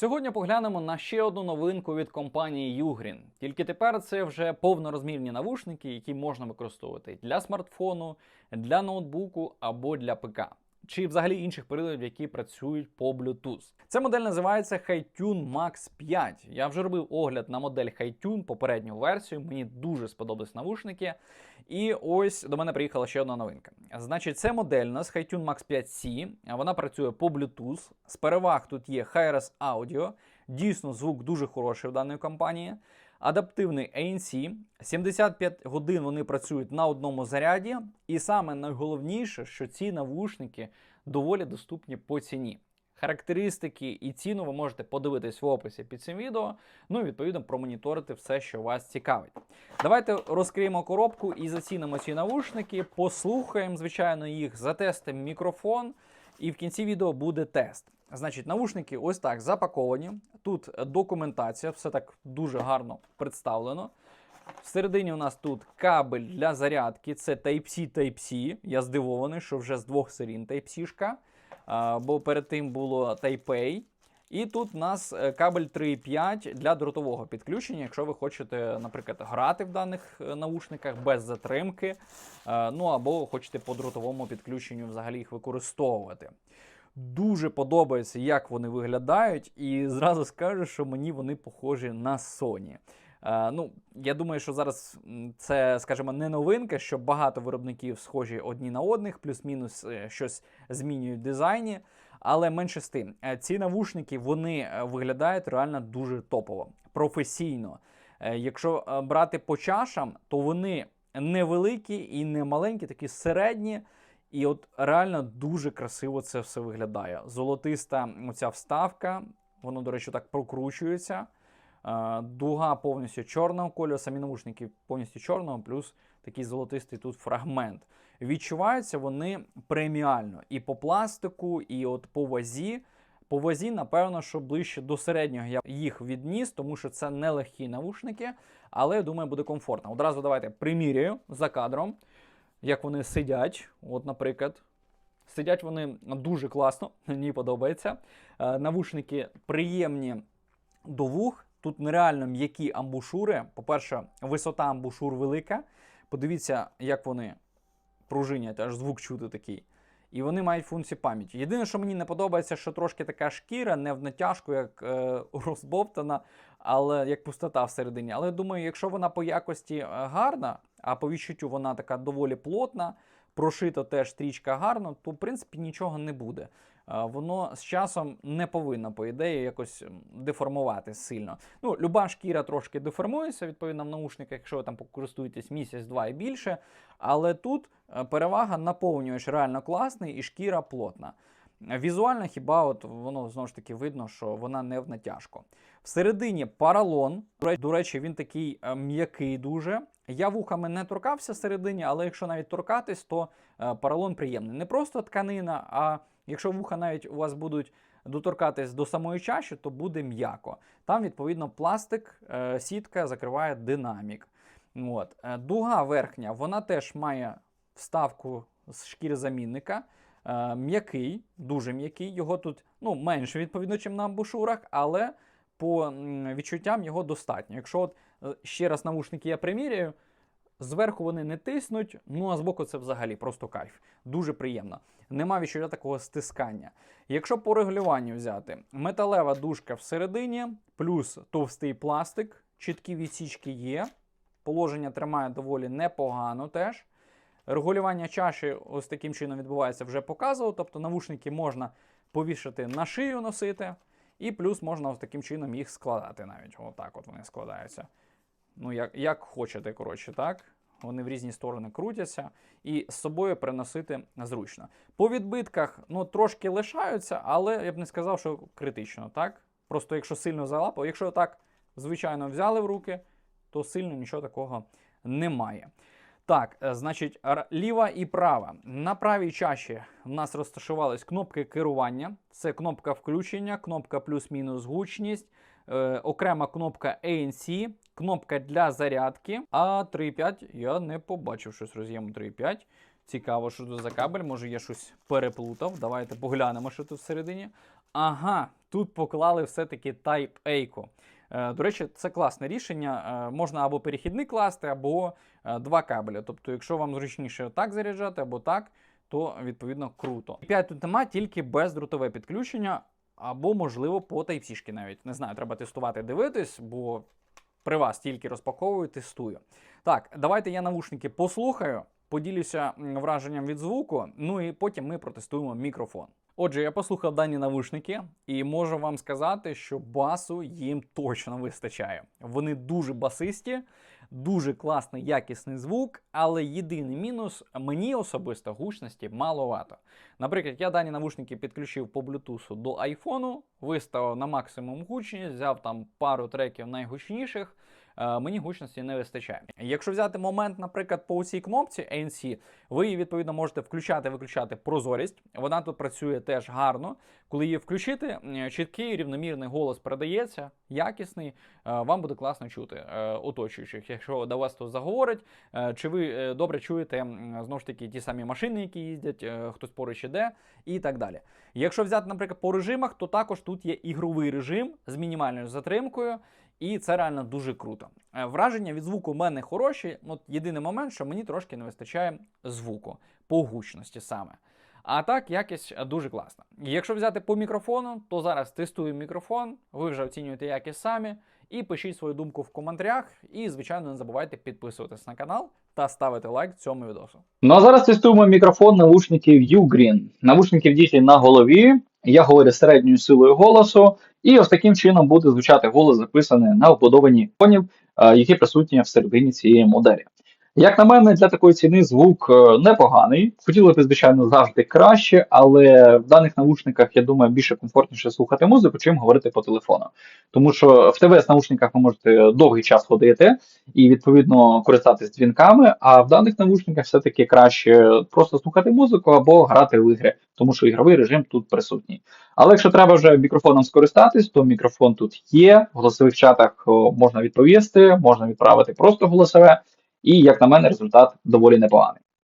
Сьогодні поглянемо на ще одну новинку від компанії Ugreen. Тільки тепер це вже повнорозмірні навушники, які можна використовувати для смартфону, для ноутбуку або для ПК. Чи взагалі інших приладів, які працюють по Bluetooth. Ця модель називається HiTune Max 5. Я вже робив огляд на модель HiTune, попередню версію. Мені дуже сподобались навушники. І ось до мене приїхала ще одна новинка. Значить, це модель у нас HiTune Max 5C. Вона працює по Bluetooth. З переваг тут є Hi-Res Audio. Дійсно, звук дуже хороший в даної компанії. Адаптивний ANC. 75 годин вони працюють на одному заряді. І саме найголовніше, що ці навушники доволі доступні по ціні. Характеристики і ціну ви можете подивитись в описі під цим відео. Ну і відповідно промоніторити все, що вас цікавить. Давайте розкриємо коробку і зацінимо ці навушники, послухаємо, звичайно, їх, затестимо мікрофон, і в кінці відео буде тест. Значить, навушники ось так запаковані. Тут документація, все так дуже гарно представлено. Всередині у нас тут кабель для зарядки, це Type-C Type-C. Я здивований, що вже з двох серін Type-C-шка, бо перед тим було Type-A. І тут у нас е, кабель 3.5 для дротового підключення, якщо ви хочете, наприклад, грати в даних е, наушниках без затримки, е, ну або хочете по дротовому підключенню взагалі їх використовувати. Дуже подобається, як вони виглядають, і зразу скажу, що мені вони похожі на Sony. Ну, я думаю, що зараз це, скажімо, не новинка, що багато виробників схожі одні на одних, плюс-мінус щось змінюють в дизайні. Але менше з тим, е, ці навушники вони е, виглядають реально дуже топово, професійно. Е, Якщо брати по чашам, то вони невеликі і не маленькі, такі середні. І от реально дуже красиво це все виглядає. Золотиста оця вставка, воно, до речі, так прокручується. Дуга повністю чорного кольору, самі навушники повністю чорного, плюс такий золотистий тут фрагмент. Відчуваються вони преміально і по пластику, і от по вазі. По вазі, напевно, що ближче до середнього я їх відніс, тому що це не легкі навушники, але я думаю, буде комфортно. Одразу давайте приміряю за кадром, як вони сидять. От, наприклад, сидять вони дуже класно, мені подобається. Е, Навушники приємні до вух. Тут нереально м'які амбушури. По-перше, висота амбушур велика. Подивіться, як вони пружинять, аж звук чути такий. І вони мають функцію пам'яті. Єдине, що мені не подобається, що трошки така шкіра, не в натяжку, як е, розбовтана, але як пустота всередині. Але думаю, якщо вона по якості е, гарна, а по відчуттю вона така доволі плотна, прошито теж стрічка гарно, то в принципі нічого не буде. Воно з часом не повинно, по ідеї, якось деформувати сильно. Ну, люба шкіра трошки деформується, відповідно, в наушниках, якщо ви там користуєтесь місяць-два і більше. Але тут е, перевага наповнюєш реально класний і шкіра плотна. Візуально хіба от воно знову ж таки видно, що вона не в натяжку. Всередині паралон. До речі, він такий е, м'який дуже. Я вухами не торкався всередині, але якщо навіть торкатись, то е, поролон приємний. Не просто тканина, а якщо вуха навіть у вас будуть доторкатись до самої чаші, то буде м'яко. Там, відповідно, пластик, е, сітка закриває динамік. От. Е, Дуга верхня, вона теж має вставку з шкірозамінника. Е, М'який, дуже м'який. Його тут ну, менше, відповідно, ніж на амбушурах, але по відчуттям його достатньо. Якщо от ще раз навушники я приміряю, зверху вони не тиснуть, ну а збоку це взагалі просто кайф. Дуже приємно. Нема відчуття такого стискання. Якщо по регулюванню взяти, металева дужка всередині, плюс товстий пластик, чіткі відсічки є. Положення тримає доволі непогано теж. Регулювання чаші ось таким чином відбувається, вже показував. Тобто навушники можна повішати на шию носити, і плюс можна ось таким чином їх складати навіть. Отак от вони складаються. Ну, як, як хочете, коротше, так. Вони в різні сторони крутяться і з собою приносити зручно. По відбитках ну, трошки лишаються, але я б не сказав, що критично, так? Просто якщо сильно залапав, якщо так звичайно взяли в руки, то сильно нічого такого немає. Так, е, значить, ліва і права. На правій чаші в нас розташувались кнопки керування. Це кнопка включення, кнопка плюс-мінус гучність, е, окрема кнопка ANC, кнопка для зарядки. А 3.5 я не побачив щось роз'єму 3.5. Цікаво, що тут за кабель, може я щось переплутав. Давайте поглянемо, що тут всередині. Ага, тут поклали все-таки Type-A. Е, До речі, це класне рішення. Е, Можна або перехідник класти, або е, два кабеля. Тобто, якщо вам зручніше так заряджати, або так, то відповідно круто. 5 тут нема тільки бездротове підключення, або, можливо, по Type-C навіть. Не знаю, треба тестувати, дивитись, бо при вас тільки розпаковую, тестую. Так, давайте я навушники послухаю, поділюся враженням від звуку, ну і потім ми протестуємо мікрофон. Отже, я послухав дані навушники і можу вам сказати, що басу їм точно вистачає. Вони дуже басисті, дуже класний якісний звук, але єдиний мінус мені особисто гучності маловато. Наприклад, я дані навушники підключив по блютусу до айфону, виставив на максимум гучність, взяв там пару треків найгучніших. Е, Мені гучності не вистачає. Якщо взяти момент, наприклад, по цій кнопці ANC, ви відповідно можете включати-виключати прозорість. Вона тут працює теж гарно. Коли її включити, чіткий рівномірний голос передається, якісний. е, Вам буде класно чути е, оточуючих. Якщо до вас хтось заговорить, чи ви добре чуєте знову ж таки ті самі машини, які їздять, хтось поруч іде, і так далі. Якщо взяти, наприклад, по режимах, то також тут є ігровий режим з мінімальною затримкою. І це реально дуже круто. Е, Враження від звуку в мене хороші. От єдиний момент, що мені трошки не вистачає звуку по гучності саме. А так, якість е, дуже класна. Якщо взяти по мікрофону, то зараз тестую мікрофон, ви вже оцінюєте якість самі. І пишіть свою думку в коментарях. І, звичайно, не забувайте підписуватись на канал та ставити лайк цьому відосу. Ну а зараз тестуємо мікрофон навушників Ugreen. Навушники вдіті на голові. Я говорю середньою силою голосу, і ось таким чином буде звучати голос, записаний на вбудовані фонів, е, які присутні всередині цієї моделі. Як на мене, для такої ціни звук е, непоганий. Хотілося б, звичайно, завжди краще, але в даних навушниках, я думаю, більше комфортніше слухати музику, чим говорити по телефону. Тому що в ТВС наушниках ви можете довгий час ходити і відповідно користатись дзвінками. А в даних навушниках все-таки краще просто слухати музику або грати в ігри, тому що ігровий режим тут присутній. Але якщо треба вже мікрофоном скористатись, то мікрофон тут є. В голосових чатах можна відповісти, можна відправити просто голосове. І як на мене, результат доволі непоганий.